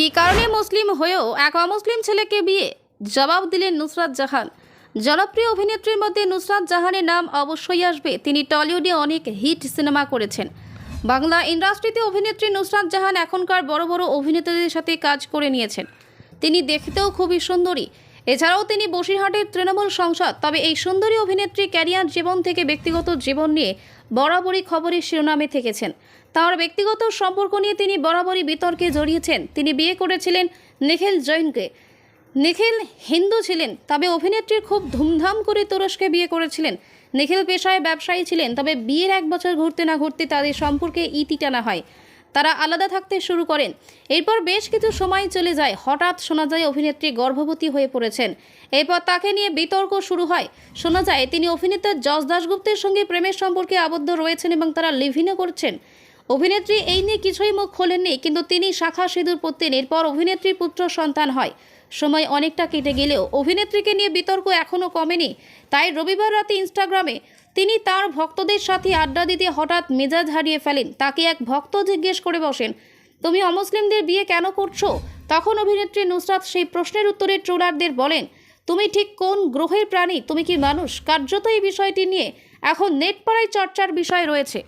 কী কারণে মুসলিম হয়েও এক অমুসলিম ছেলেকে বিয়ে? জবাব দিলেন নুসরাত জাহান। জনপ্রিয় অভিনেত্রীর মধ্যে নুসরাত জাহানের নাম অবশ্যই আসবে। তিনি টলিউডে অনেক হিট সিনেমা করেছেন। বাংলা ইন্ডাস্ট্রিতে অভিনেত্রী নুসরাত জাহান এখনকার বড় বড় অভিনেতাদের সাথে কাজ করে নিয়েছেন। তিনি দেখতেও খুবই সুন্দরী। এছাড়াও তিনি বসিরহাটের তৃণমূল সংসদ। তবে এই সুন্দরী অভিনেত্রী ক্যারিয়ার জীবন থেকে ব্যক্তিগত জীবন নিয়ে বরাবরই খবরের শিরোনামে থেকেছেন। তার ব্যক্তিগত সম্পর্ক নিয়ে তিনি বরাবরই বিতর্কে জড়িয়েছেন। তিনি বিয়ে করেছিলেন নিখিল জৈনকে। নিখিল হিন্দু ছিলেন, তবে অভিনেত্রীর খুব ধুমধাম করে তুরস্কে বিয়ে করেছিলেন। নিখিল পেশায় ব্যবসায়ী ছিলেন, তবে বিয়ের এক বছর ঘুরতে না ঘুরতে তাদের সম্পর্কে ইতি টানা হয়। তারা আলাদা থাকতে শুরু করেন। এরপর বেশ কিছু সময় চলে যায়। হঠাৎ শোনা যায় অভিনেত্রী গর্ভবতী হয়ে পড়েছেন। এরপর তাকে নিয়ে বিতর্ক শুরু হয়। শোনা যায়, তিনি অভিনেতা যশ দাশগুপ্তের সঙ্গে প্রেমের সম্পর্কে আবদ্ধ রয়েছেন এবং তারা লিভিনও করছেন। অভিনেত্রী এই নিয়ে কিছুই মুখ খোলেননি, কিন্তু তিনি শাখা সিঁদুর পরতেন এরপর অভিনেত্রীর পুত্র সন্তান হয়। সময় অনেকটা কেটে গেলেও অভিনেত্রীকে নিয়ে বিতর্ক এখনও কমেনি। তাই রবিবার রাতে ইনস্টাগ্রামে তিনি তার ভক্তদের সাথে আড্ডা দিতে হঠাৎ মেজাজ হারিয়ে ফেলেন। তাকে এক ভক্ত জিজ্ঞেস করে বসেন, তুমি অমুসলিমদের বিয়ে কেন করছ? তখন অভিনেত্রী নুসরাত সেই প্রশ্নের উত্তরে ট্রোলারদের বলেন, তুমি ঠিক কোন গ্রহের প্রাণী? তুমি কি মানুষ? কার্যত এই বিষয়টি নিয়ে এখন নেট পাড়ায় চর্চার বিষয় রয়েছে।